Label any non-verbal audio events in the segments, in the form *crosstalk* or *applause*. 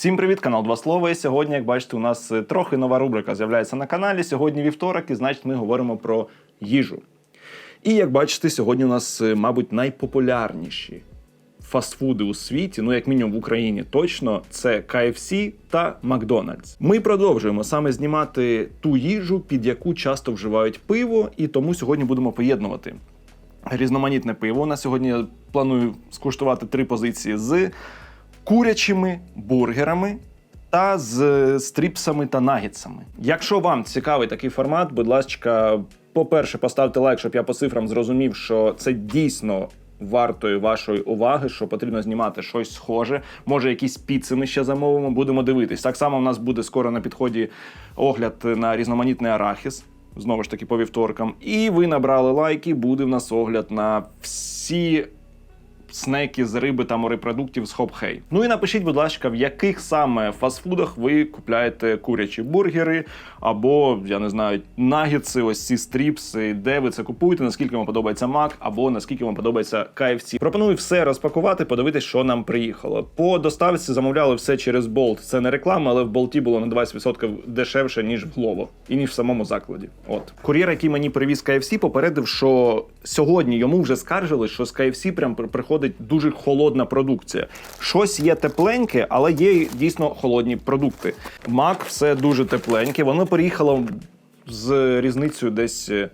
Всім привіт, канал Два Слова. І сьогодні, як бачите, у нас е, трохи нова рубрика з'являється на каналі. Сьогодні вівторок, і значить ми говоримо про їжу. І як бачите, сьогодні у нас, е, мабуть, найпопулярніші фастфуди у світі, ну як мінімум в Україні, точно це KFC та Макдональдс. Ми продовжуємо саме знімати ту їжу, під яку часто вживають пиво, і тому сьогодні будемо поєднувати різноманітне пиво. На сьогодні я планую скуштувати три позиції з курячими бургерами. Та з стріпсами та нагітсами. Якщо вам цікавий такий формат, будь ласка, по-перше, поставте лайк, щоб я по цифрам зрозумів, що це дійсно вартої вашої уваги, що потрібно знімати щось схоже. Може, якісь піци ми ще замовимо, будемо дивитись. Так само в нас буде скоро на підході огляд на різноманітний арахіс. Знову ж таки, по вівторкам. І ви набрали лайки, буде в нас огляд на всі снеки з риби та морепродуктів з Хопхей. Ну і напишіть, будь ласка, в яких саме фастфудах ви купляєте курячі бургери, або я не знаю, нагітси, ось ці стріпси, де ви це купуєте, наскільки вам подобається Мак, або наскільки вам подобається KFC. Пропоную все розпакувати, подивитися, що нам приїхало. По доставці замовляли все через Bolt. Це не реклама, але в болті було на 20% дешевше, ніж в Glovo. і ніж в самому закладі. От кур'єр, який мені привіз KFC, попередив, що сьогодні йому вже скаржили, що з KFC прям при- приходить дуже холодна продукція. Щось є тепленьке, але є дійсно холодні продукти. Мак все дуже тепленьке. Воно переїхало з різницею десь. е,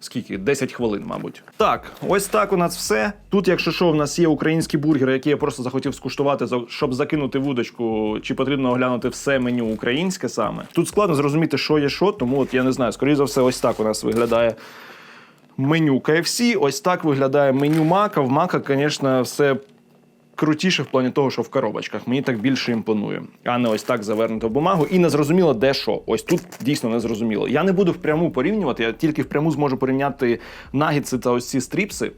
Скільки? 10 хвилин, мабуть. Так, ось так у нас все. Тут, якщо що, в нас є українські бургери, які я просто захотів скуштувати, щоб закинути вудочку, чи потрібно оглянути все меню українське саме. Тут складно зрозуміти, що є що, тому от я не знаю. Скоріше за все, ось так у нас виглядає меню KFC. Ось так виглядає меню Мака. В Мака, звісно, все крутіше в плані того, що в коробочках. Мені так більше імпонує, а не ось так завернуто бумагу. І не зрозуміло, де що. Ось тут дійсно не зрозуміло. Я не буду впряму порівнювати, я тільки впряму зможу порівняти нагідси та ось ці стріпси.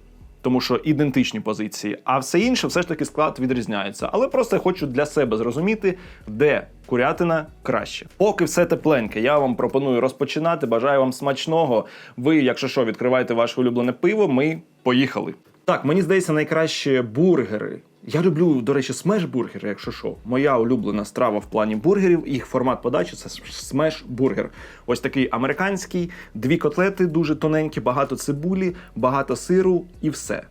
Тому що ідентичні позиції, а все інше, все ж таки склад відрізняється. Але просто хочу для себе зрозуміти, де курятина краще. Поки все тепленьке, я вам пропоную розпочинати. Бажаю вам смачного. Ви, якщо що, відкриваєте ваше улюблене пиво. Ми поїхали. Так, мені здається, найкраще бургери. Я люблю, до речі, смеш-бургери, якщо що. Моя улюблена страва в плані бургерів. Їх формат подачі це смеш-бургер. Ось такий американський, дві котлети дуже тоненькі, багато цибулі, багато сиру і все.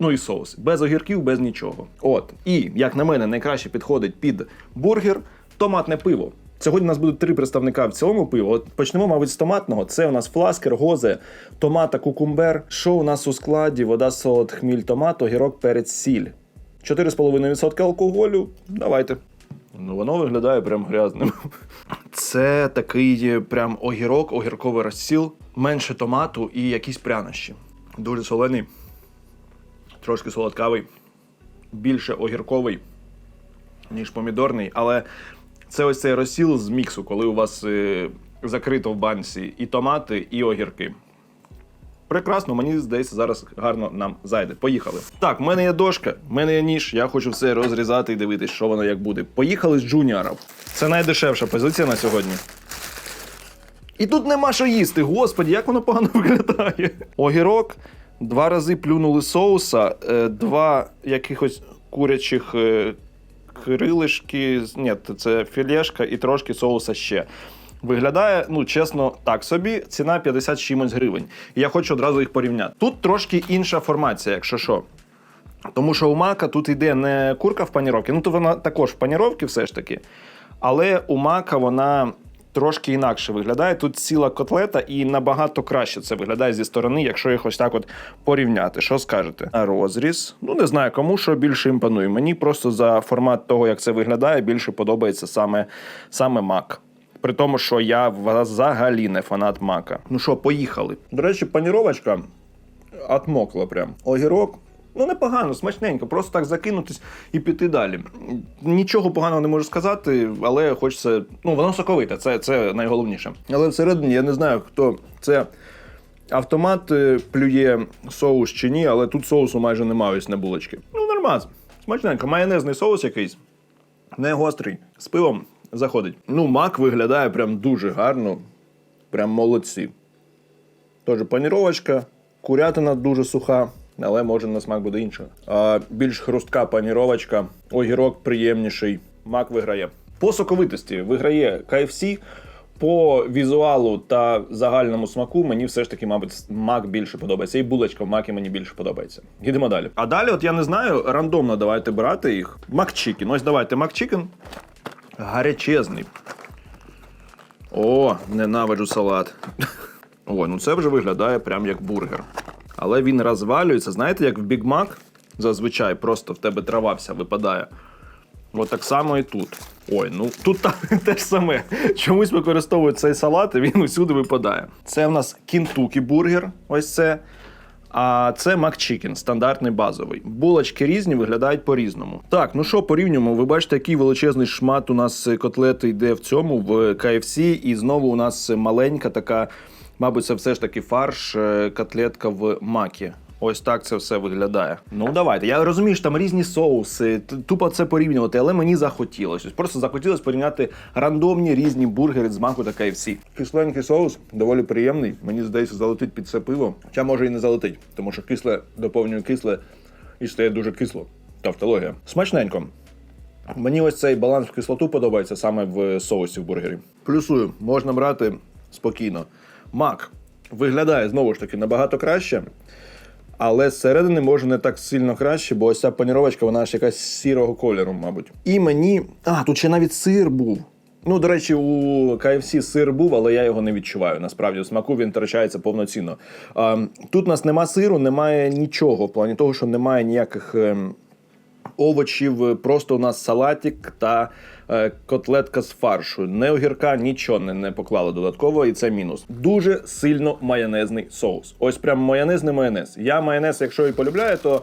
Ну і соус. Без огірків, без нічого. От. І, як на мене, найкраще підходить під бургер томатне пиво. Сьогодні у нас будуть три представника в цьому пиву. От почнемо, мабуть, з томатного. Це у нас фласкер, гозе, томата, кукумбер. Що у нас у складі? Вода, солод, хміль, томат, огірок, перець, сіль. 4,5% алкоголю. Давайте. Ну, воно виглядає прям грязним. Це такий прям огірок, огірковий розсіл, менше томату і якісь прянощі. Дуже солений, трошки солодкавий, більше огірковий, ніж помідорний, але це ось цей розсіл з міксу, коли у вас е, закрито в банці і томати, і огірки. Прекрасно, мені здається, зараз гарно нам зайде. Поїхали. Так, в мене є дошка, в мене є ніж, я хочу все розрізати і дивитись, що воно як буде. Поїхали з джуніорів. Це найдешевша позиція на сьогодні. І тут нема що їсти. Господі, як воно погано *laughs* виглядає. Огірок, два рази плюнули соуса, е, два якихось курячих е, крилишки. Ні, це філешка і трошки соуса ще. Виглядає, ну чесно, так собі. Ціна 50 чимось гривень. І я хочу одразу їх порівняти. Тут трошки інша формація, якщо що. Тому що у мака тут йде не курка в паніровці, ну то вона також в паніровці все ж таки. Але у мака вона трошки інакше виглядає. Тут ціла котлета і набагато краще це виглядає зі сторони, якщо їх ось так от порівняти. Що скажете? Розріз? Ну не знаю, кому що більше імпонує. Мені просто за формат того, як це виглядає, більше подобається саме, саме мак. При тому, що я взагалі не фанат мака. Ну що, поїхали. До речі, паніровочка отмокла прям. Огірок. Ну, непогано, смачненько, просто так закинутись і піти далі. Нічого поганого не можу сказати, але хочеться. Ну, воно соковите, це, це найголовніше. Але всередині я не знаю, хто це автомат е, плює соус чи ні, але тут соусу майже немає ось на булочки. Ну, нормас. Смачненько. Майонезний соус якийсь, не гострий. З пивом заходить. Ну, мак виглядає прям дуже гарно. Прям молодці. Тож паніровочка, курятина дуже суха, але може на смак буде інша. А, більш хрустка паніровочка, огірок приємніший. Мак виграє. По соковитості виграє KFC. По візуалу та загальному смаку мені все ж таки, мабуть, мак більше подобається. І булочка в макі мені більше подобається. Йдемо далі. А далі, от я не знаю, рандомно давайте брати їх. Макчикен. Ось давайте макчикен. Гарячезний. О, ненавиджу салат. Ой, ну це вже виглядає прям як бургер. Але він розвалюється, знаєте, як в Біг Мак зазвичай просто в тебе трава вся випадає. От так само і тут. Ой, ну тут *laughs* те ж саме. Чомусь використовують цей салат, і він усюди випадає. Це в нас кінтукі бургер, ось це. А це макчікен, стандартний базовий. Булочки різні, виглядають по-різному. Так, ну що порівнюємо? Ви бачите, який величезний шмат у нас е, котлети йде в цьому, в KFC, і знову у нас маленька така, мабуть, це все ж таки фарш, е, котлетка в макі. Ось так це все виглядає. Ну давайте. Я розумію, що там різні соуси, тупо це порівнювати, але мені захотілося. Просто захотілося порівняти рандомні різні бургери з маку та KFC. Кисленький соус доволі приємний. Мені здається, залетить під це пиво. Хоча може і не залетить, тому що кисле доповнює кисле і стає дуже кисло. Тавтологія. Смачненько. Мені ось цей баланс в кислоту подобається саме в соусі в бургері. Плюсую, можна брати спокійно. Мак виглядає знову ж таки набагато краще. Але зсередини може не так сильно краще, бо ось ця паніровочка, вона ж якась сірого кольору, мабуть. І мені. А, тут ще навіть сир був. Ну, до речі, у KFC сир був, але я його не відчуваю. Насправді, у смаку він втрачається повноцінно. Тут у нас нема сиру, немає нічого. В плані того, що немає ніяких. Овочів, просто у нас салатик та е, котлетка з фаршу. Не огірка, нічого не, не поклали додатково, і це мінус. Дуже сильно майонезний соус. Ось прям майонезний майонез. Я майонез, якщо і полюбляю, то.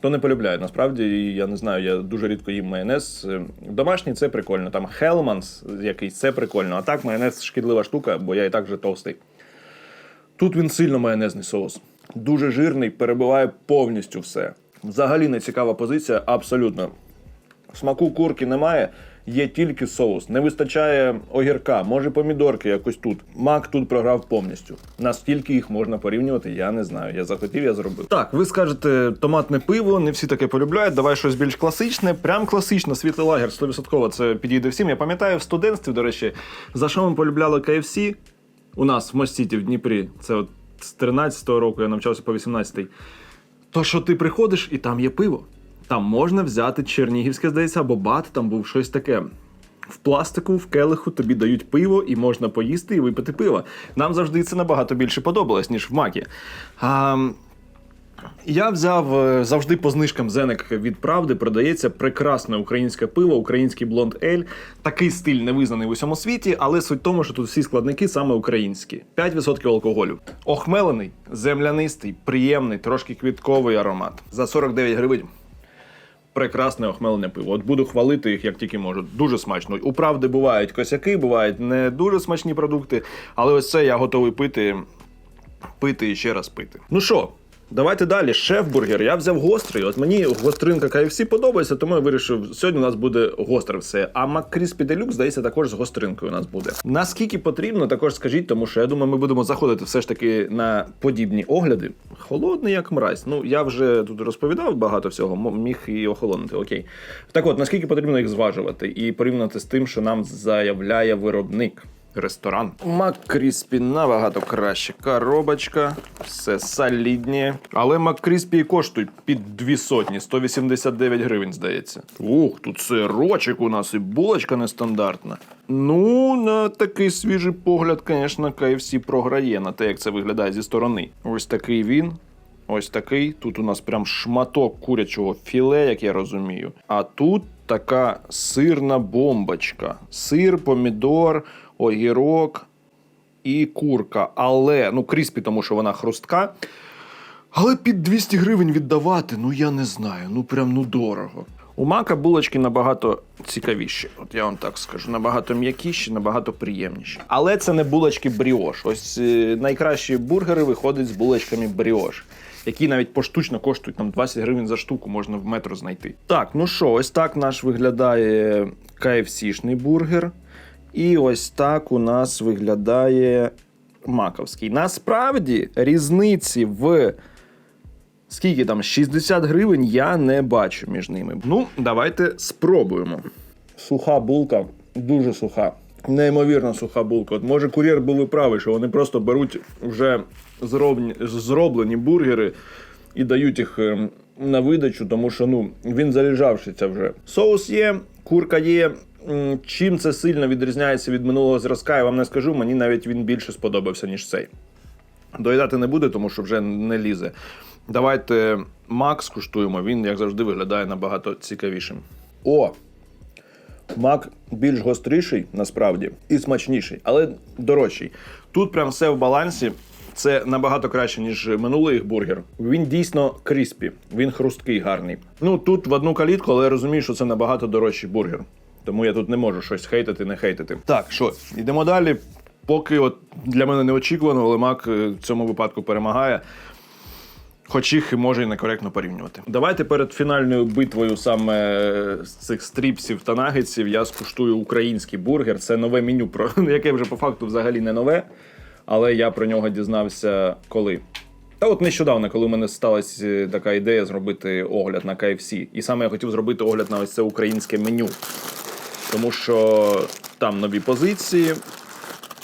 То не полюбляю. Насправді, і я не знаю, я дуже рідко їм майонез. Е, Домашній це прикольно. Там Хелманс якийсь це прикольно. А так майонез шкідлива штука, бо я і так вже товстий. Тут він сильно майонезний соус. Дуже жирний, перебиває повністю все. Взагалі не цікава позиція, абсолютно. Смаку курки немає, є тільки соус. Не вистачає огірка, може помідорки якось тут. Мак тут програв повністю. Наскільки їх можна порівнювати, я не знаю. Я захотів, я зробив. Так, ви скажете, томатне пиво, не всі таке полюбляють. Давай щось більш класичне. Прям класично, світлий лагер, 100% це підійде всім. Я пам'ятаю в студентстві, до речі, за що ми полюбляли KFC у нас в Мостіті в Дніпрі. Це от з 13-го року я навчався по 18-й. То що ти приходиш і там є пиво. Там можна взяти чернігівське, здається, або бат, там був щось таке. В пластику, в келиху тобі дають пиво, і можна поїсти і випити пиво. Нам завжди це набагато більше подобалось, ніж в макі. А, я взяв е, завжди по знижкам зенек від правди. Продається прекрасне українське пиво, український блонд ель. Такий стиль не визнаний в усьому світі, але суть в тому, що тут всі складники саме українські. 5% алкоголю. Охмелений, землянистий, приємний, трошки квітковий аромат. За 49 гривень. Прекрасне охмелене пиво. От буду хвалити їх як тільки можу. Дуже смачно. У правди бувають косяки, бувають не дуже смачні продукти, але ось це я готовий пити, пити і ще раз пити. Ну що, давайте далі. Шеф-бургер. Я взяв гострий. От мені гостринка KFC подобається, тому я вирішив, сьогодні у нас буде гостре все. А McCrispy Deluxe, здається, також з гостринкою у нас буде. Наскільки потрібно, також скажіть, тому що я думаю, ми будемо заходити все ж таки на подібні огляди. Холодний як мразь. Ну я вже тут розповідав багато всього, міг і охолонути. Окей. Так от, наскільки потрібно їх зважувати і порівняти з тим, що нам заявляє виробник. Ресторан. Маккріспі набагато краще. Коробочка, все солідні. Але Маккріспі і коштують під дві сотні, 189 гривень, здається. Ух, тут сирочок у нас і булочка нестандартна. Ну, на такий свіжий погляд, звісно, KFC програє на те, як це виглядає зі сторони. Ось такий він. Ось такий. Тут у нас прям шматок курячого філе, як я розумію. А тут така сирна бомбочка. Сир, помідор, огірок і курка. Але, ну, кріспі, тому що вона хрустка. Але під 200 гривень віддавати, ну я не знаю, ну прям ну дорого. У мака булочки набагато цікавіші. От я вам так скажу, набагато м'якіші, набагато приємніші. Але це не булочки бріош. Ось е, найкращі бургери виходять з булочками бріош, які навіть поштучно коштують там 20 гривень за штуку, можна в метро знайти. Так, ну що, ось так наш виглядає KFC-шний бургер. І ось так у нас виглядає маковський. Насправді різниці в скільки там 60 гривень я не бачу між ними. Ну, давайте спробуємо. Суха булка, дуже суха. Неймовірно суха булка. От може кур'єр був і правий, що вони просто беруть вже зроблені, бургери і дають їх ем, на видачу, тому що ну він залежавшиться вже. Соус є, курка є. Чим це сильно відрізняється від минулого зразка, я вам не скажу. Мені навіть він більше сподобався, ніж цей. Доїдати не буде, тому що вже не лізе. Давайте мак скуштуємо. Він, як завжди, виглядає набагато цікавішим. О! Мак більш гостріший, насправді, і смачніший, але дорожчий. Тут прям все в балансі. Це набагато краще, ніж минулий їх бургер. Він дійсно кріспі, він хрусткий, гарний. Ну тут в одну калітку, але я розумію, що це набагато дорожчий бургер. Тому я тут не можу щось хейтити, не хейтити. Так, що, йдемо далі. Поки от для мене неочікувано, але мак е, в цьому випадку перемагає. Хоч їх може і некоректно порівнювати. Давайте перед фінальною битвою саме з цих стріпсів та нагетсів я скуштую український бургер. Це нове меню, про *laughs* яке вже по факту взагалі не нове, але я про нього дізнався коли. Та от нещодавно, коли в мене сталася е, така ідея зробити огляд на KFC. І саме я хотів зробити огляд на ось це українське меню. Тому що там нові позиції,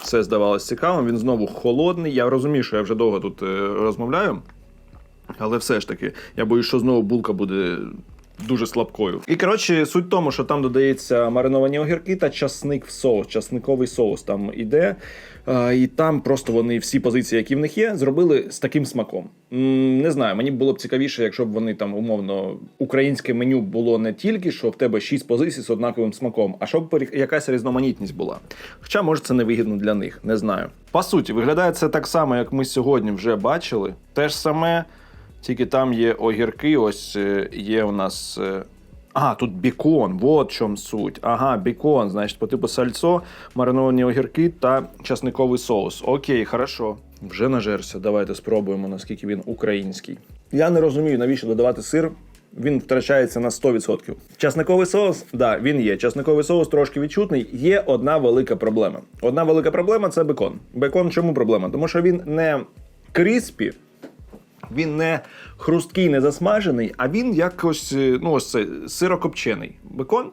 все здавалось цікавим. Він знову холодний. Я розумію, що я вже довго тут е, розмовляю. Але все ж таки, я боюсь, що знову булка буде дуже слабкою. І коротше, суть в тому, що там додається мариновані огірки та часник в соус, часниковий соус там іде. І там просто вони всі позиції, які в них є, зробили з таким смаком. Не знаю, мені було б цікавіше, якщо б вони там умовно українське меню було не тільки, що в тебе шість позицій з однаковим смаком, а щоб якась різноманітність була. Хоча, може, це не вигідно для них, не знаю. По суті, виглядає це так само, як ми сьогодні вже бачили. Те ж саме. Тільки там є огірки, ось е, є у нас. е, А, тут бікон, вот в чому суть. Ага, бікон, значить, по типу сальцо, мариновані огірки та часниковий соус. Окей, хорошо. Вже нажерся. Давайте спробуємо, наскільки він український. Я не розумію, навіщо додавати сир. Він втрачається на 100%. Часниковий соус, да, він є. Часниковий соус трошки відчутний. Є одна велика проблема. Одна велика проблема це бекон. Бекон чому проблема? Тому що він не кріспі, він не хрусткий, не засмажений, а він якось, е, ну ось це сирокопчений бекон,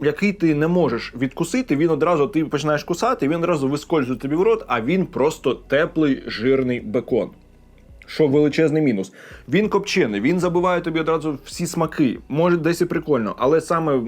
який ти не можеш відкусити, він одразу ти починаєш кусати, він одразу вискользує тобі в рот, а він просто теплий жирний бекон. Що величезний мінус. Він копчений, він забиває тобі одразу всі смаки. Може, десь і прикольно, але саме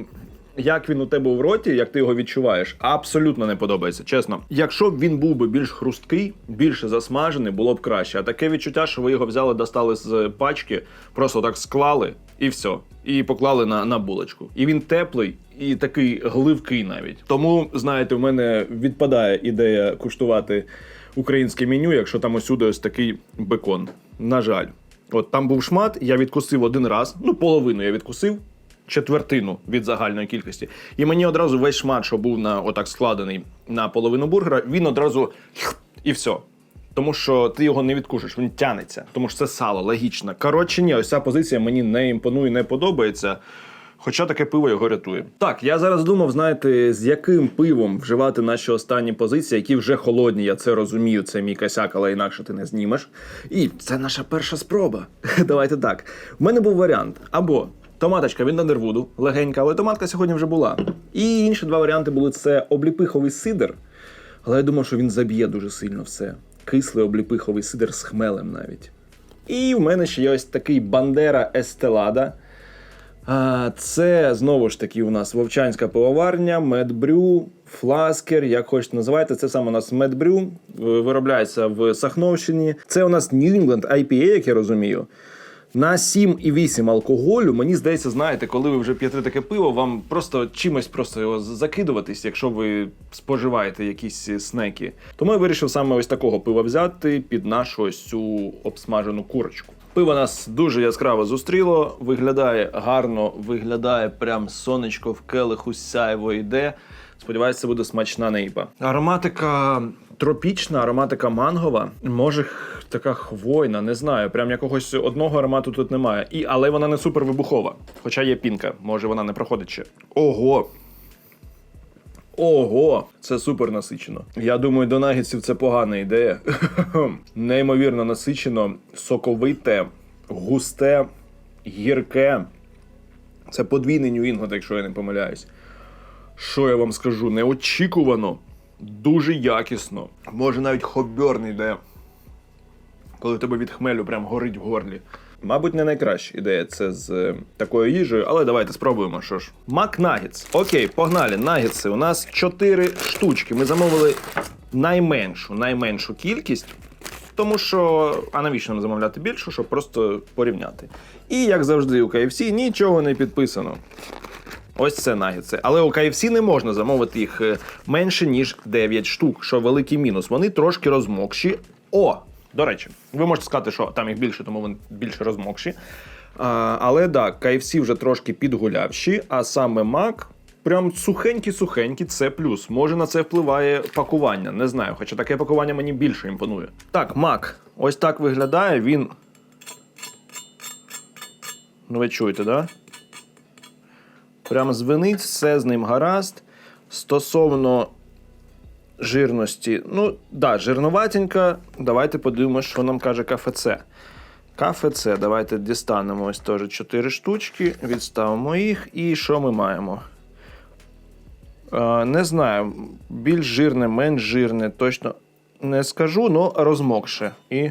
як він у тебе в роті, як ти його відчуваєш, абсолютно не подобається. Чесно. Якщо б він був би більш хрусткий, більше засмажений, було б краще. А таке відчуття, що ви його взяли, достали з пачки, просто так склали і все. І поклали на, на булочку. І він теплий. І такий гливкий навіть. Тому, знаєте, в мене відпадає ідея куштувати українське меню, якщо там усюди ось такий бекон. На жаль. От там був шмат, я відкусив один раз, ну половину я відкусив, четвертину від загальної кількості. І мені одразу весь шмат, що був на отак складений на половину бургера, він одразу *sniffs* і все. Тому що ти його не відкушиш, він тянеться, тому що це сало, логічно. Коротше, ні, ось ця позиція мені не імпонує, не подобається. Хоча таке пиво його рятує. Так, я зараз думав, знаєте, з яким пивом вживати наші останні позиції, які вже холодні, я це розумію, це мій косяк, але інакше ти не знімеш. І це наша перша спроба. *laughs* Давайте так. У мене був варіант або томаточка від Нандервуду, легенька, але томатка сьогодні вже була. І інші два варіанти були це обліпиховий сидр. Але я думав, що він заб'є дуже сильно все. Кислий обліпиховий сидр з хмелем навіть. І в мене ще є ось такий Бандера Естелада. Це знову ж таки у нас вовчанська пивоварня, медбрю, фласкер, як хочете називайте. Це саме у нас медбрю, виробляється в Сахновщині. Це у нас New England IPA, як я розумію. На 7,8 алкоголю, мені здається, знаєте, коли ви вже п'єте таке пиво, вам просто чимось просто його закидуватись, якщо ви споживаєте якісь снеки. Тому я вирішив саме ось такого пива взяти під нашу ось цю обсмажену курочку. Пиво нас дуже яскраво зустріло, виглядає гарно, виглядає прям сонечко в келиху сяйво йде. Сподіваюся, це буде смачна нейпа. Ароматика тропічна, ароматика мангова. Може, така хвойна, не знаю. Прям якогось одного аромату тут немає. І, але вона не супер вибухова. Хоча є пінка, може вона не проходить ще. Ого! Ого, це супер насичено. Я думаю, до нагідців це погана ідея. *laughs* Неймовірно насичено, соковите, густе, гірке. Це подвійний Нью-Інгланд, якщо я не помиляюсь. Що я вам скажу? Неочікувано, дуже якісно. Може навіть хоберний йде. Коли тебе від хмелю прям горить в горлі. Мабуть, не найкраща ідея це з е, такою їжею, але давайте спробуємо. Що ж. Мак нагетс. Окей, погнали. Нагетси. У нас 4 штучки. Ми замовили найменшу, найменшу кількість. Тому що, а навіщо нам замовляти більшу, щоб просто порівняти. І як завжди, у KFC нічого не підписано. Ось це нагетси. Але у KFC не можна замовити їх е, менше, ніж 9 штук, що великий мінус. Вони трошки розмокші. О! До речі, ви можете сказати, що там їх більше, тому вони більше розмокші. А, але так, KFC вже трошки підгулявші, а саме Mac прям сухенькі-сухенькі, це плюс. Може на це впливає пакування, не знаю. Хоча таке пакування мені більше імпонує. Так, Mac, ось так виглядає. Він. Ну, ви чуєте, да? Прям звенить, все з ним гаразд. Стосовно жирності, ну, да, жирноватенька. Давайте подивимося, що нам каже КФЦ. КФЦ, давайте дістанемо ось теж 4 штучки, відставимо їх. І що ми маємо? Е, не знаю, більш жирне, менш жирне, точно не скажу, але розмокше. І.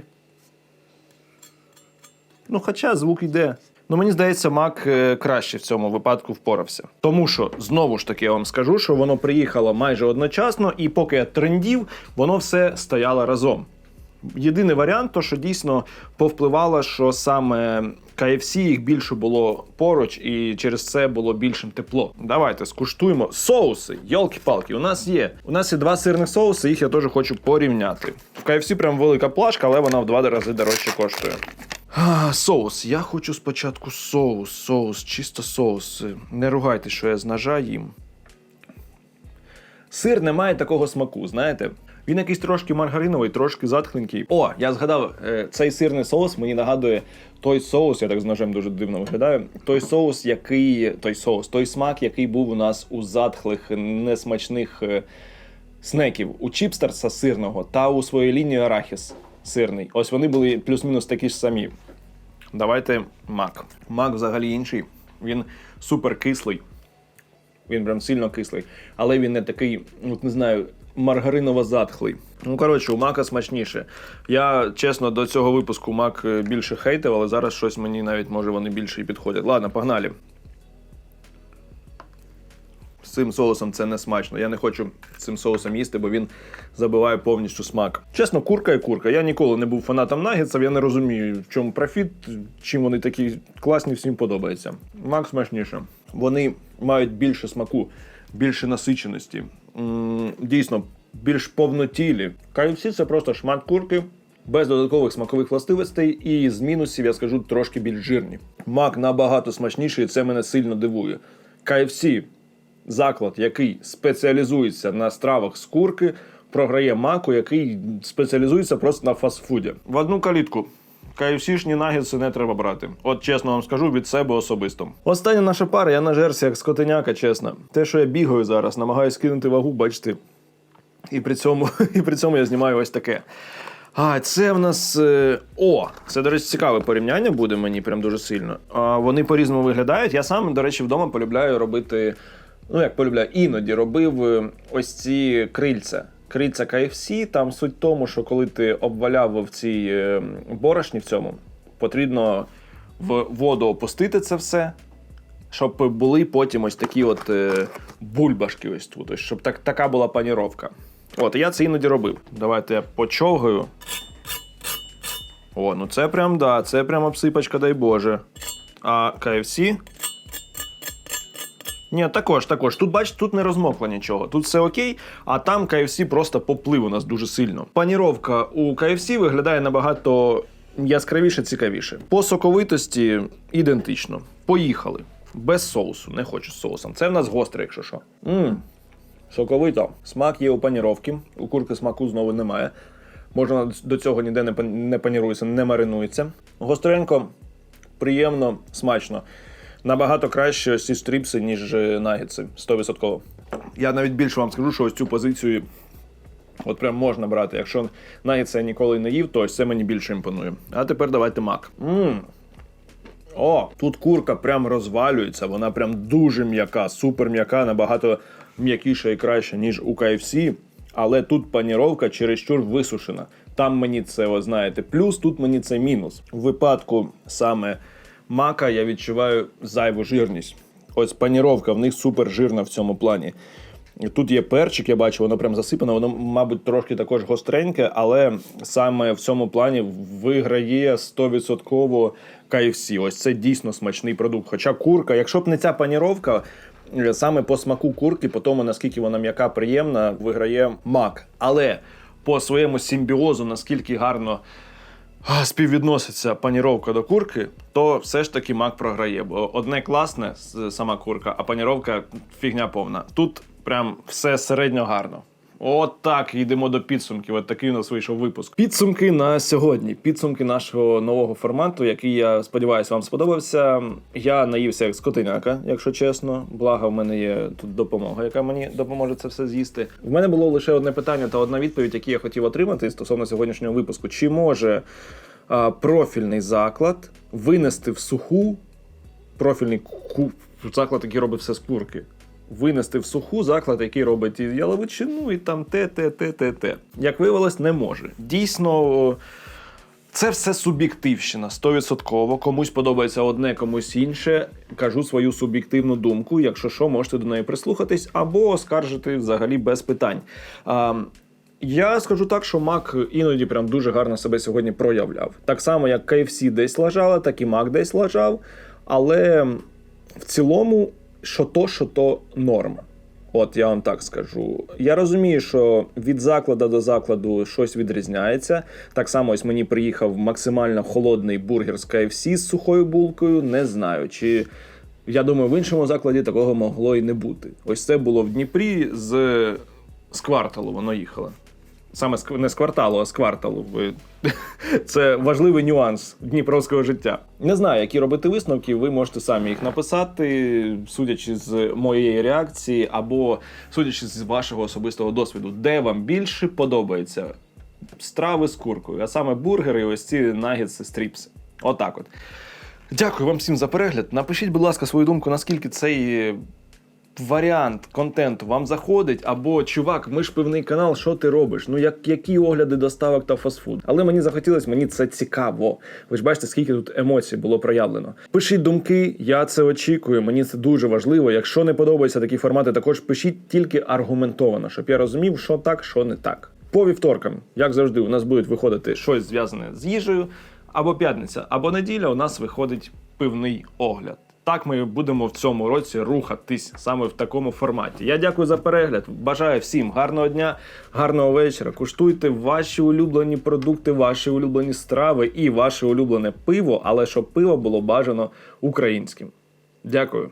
Ну, хоча звук йде. Ну, мені здається, Мак е, краще в цьому випадку впорався. Тому що, знову ж таки, я вам скажу, що воно приїхало майже одночасно, і поки я трендів, воно все стояло разом. Єдиний варіант, то що дійсно повпливало, що саме KFC їх більше було поруч, і через це було більшим тепло. Давайте скуштуємо соуси. Йолки-палки, у нас є. У нас є два сирних соуси, їх я теж хочу порівняти. В KFC прям велика плашка, але вона в два рази дорожче коштує. А, соус. Я хочу спочатку соус, соус, чисто соус. Не ругайте, що я з їм. Сир не має такого смаку, знаєте? Він якийсь трошки маргариновий, трошки затхленький. О, я згадав, е, цей сирний соус мені нагадує той соус, я так з ножем дуже дивно виглядаю. Той соус, який. Той соус, той смак, який був у нас у затхлих, несмачних е, снеків, у чіпстерса сирного та у своїй лінії арахіс сирний. Ось вони були плюс-мінус такі ж самі. Давайте мак. Мак взагалі інший. Він супер кислий. Він прям сильно кислий. Але він не такий, от не знаю, маргариново-затхлий. Ну, коротше, у мака смачніше. Я, чесно, до цього випуску мак е, більше хейтив, але зараз щось мені навіть може вони більше і підходять. Ладно, погнали. Цим соусом це не смачно. Я не хочу цим соусом їсти, бо він забиває повністю смак. Чесно, курка і курка. Я ніколи не був фанатом нагетсів, я не розумію, в чому профіт, чим вони такі класні, всім подобається. Мак смачніше. Вони мають більше смаку, більше насиченості. Дійсно, більш повнотілі. KFC – це просто шмат курки. Без додаткових смакових властивостей, і з мінусів я скажу трошки більш жирні. Мак набагато смачніший, і це мене сильно дивує. KFC заклад, який спеціалізується на стравах з курки, програє маку, який спеціалізується просто на фастфуді. В одну калітку. KFC-шні нагетси не треба брати. От чесно вам скажу від себе особисто. Остання наша пара, я нажерся як скотиняка, чесно. Те, що я бігаю зараз, намагаюся скинути вагу, бачите. І при цьому, *laughs* і при цьому я знімаю ось таке. А, це в нас. е, О, це, до речі, цікаве порівняння буде мені прям дуже сильно. А, вони по-різному виглядають. Я сам, до речі, вдома полюбляю робити. Ну, як полюбляю, іноді робив е, ось ці крильця. Крильця KFC. Там суть в тому, що коли ти обваляв в цій е, борошні в цьому, потрібно в воду опустити це все, щоб були потім ось такі от е, бульбашки ось тут. Ось, щоб так, така була паніровка. От, я це іноді робив. Давайте я почовгаю. О, ну це прям да, це прям обсипачка, дай Боже. А KFC. Ні, також, також. Тут, бачите, тут не розмокло нічого. Тут все окей, а там KFC просто поплив у нас дуже сильно. Паніровка у KFC виглядає набагато яскравіше, цікавіше. По соковитості ідентично. Поїхали. Без соусу, не хочу з соусом. Це в нас гостре, якщо що. Мм, соковито. Смак є у паніровки. У курки смаку знову немає. Можна до цього ніде не панірується, не маринується. Гостренько, приємно, смачно. Набагато краще ці стріпси, ніж е, нагетси. 100%. Я навіть більше вам скажу, що ось цю позицію от прям можна брати. Якщо нагетси я ніколи не їв, то ось це мені більше імпонує. А тепер давайте мак. Мм. О, тут курка прям розвалюється, вона прям дуже м'яка, супер м'яка, набагато м'якіша і краща, ніж у KFC, але тут паніровка чересчур висушена. Там мені це, ви знаєте, плюс, тут мені це мінус. У випадку саме мака я відчуваю зайву жирність. Ось паніровка в них супер жирна в цьому плані. Тут є перчик, я бачу, воно прям засипане, воно, мабуть, трошки також гостреньке, але саме в цьому плані виграє 100% KFC. Ось це дійсно смачний продукт. Хоча курка, якщо б не ця паніровка, е, саме по смаку курки, по тому наскільки вона м'яка, приємна, виграє мак. Але по своєму симбіозу, наскільки гарно співвідноситься паніровка до курки, то все ж таки мак програє. Бо одне класне сама курка, а паніровка фігня повна. Тут прям все середньо гарно. От так, йдемо до підсумків. От такий у нас вийшов випуск. Підсумки на сьогодні. Підсумки нашого нового формату, який я сподіваюся, вам сподобався. Я наївся як скотиняка, якщо чесно. Благо, в мене є тут допомога, яка мені допоможе це все з'їсти. В мене було лише одне питання та одна відповідь, які я хотів отримати стосовно сьогоднішнього випуску. Чи може а, профільний заклад винести в суху профільний заклад, який робить все з курки. Винести в суху заклад, який робить і яловичину, і там те, те, те, те, те. Як виявилось, не може. Дійсно, це все суб'єктивщина, 100%. Комусь подобається одне, комусь інше. Кажу свою суб'єктивну думку. Якщо що, можете до неї прислухатись або оскаржити взагалі без питань. А, я скажу так, що Мак іноді прям дуже гарно себе сьогодні проявляв. Так само, як KFC десь лажала, так і Мак десь лажав. Але в цілому, що то, що то норма. От я вам так скажу. Я розумію, що від закладу до закладу щось відрізняється. Так само, ось мені приїхав максимально холодний бургер з KFC з сухою булкою. Не знаю, чи я думаю, в іншому закладі такого могло і не бути. Ось це було в Дніпрі з, з кварталу, воно їхало. Саме з, не з кварталу, а з кварталу. *laughs* Це важливий нюанс дніпровського життя. Не знаю, які робити висновки. Ви можете самі їх написати, судячи з моєї реакції, або судячи з вашого особистого досвіду, де вам більше подобається страви з куркою, а саме бургери, і ось ці нагетси, стріпси. Отак от. Дякую вам всім за перегляд. Напишіть, будь ласка, свою думку, наскільки цей варіант контенту вам заходить, або чувак, ми ж певний канал, що ти робиш? Ну як які огляди доставок та фастфуд? Але мені захотілось, мені це цікаво. Ви ж бачите, скільки тут емоцій було проявлено. Пишіть думки, я це очікую. Мені це дуже важливо. Якщо не подобаються такі формати, також пишіть тільки аргументовано, щоб я розумів, що так, що не так. По вівторкам, як завжди, у нас будуть виходити щось зв'язане з їжею, або п'ятниця, або неділя. У нас виходить пивний огляд. Так ми будемо в цьому році рухатись саме в такому форматі. Я дякую за перегляд. Бажаю всім гарного дня, гарного вечора. Куштуйте ваші улюблені продукти, ваші улюблені страви і ваше улюблене пиво, але щоб пиво було бажано українським. Дякую.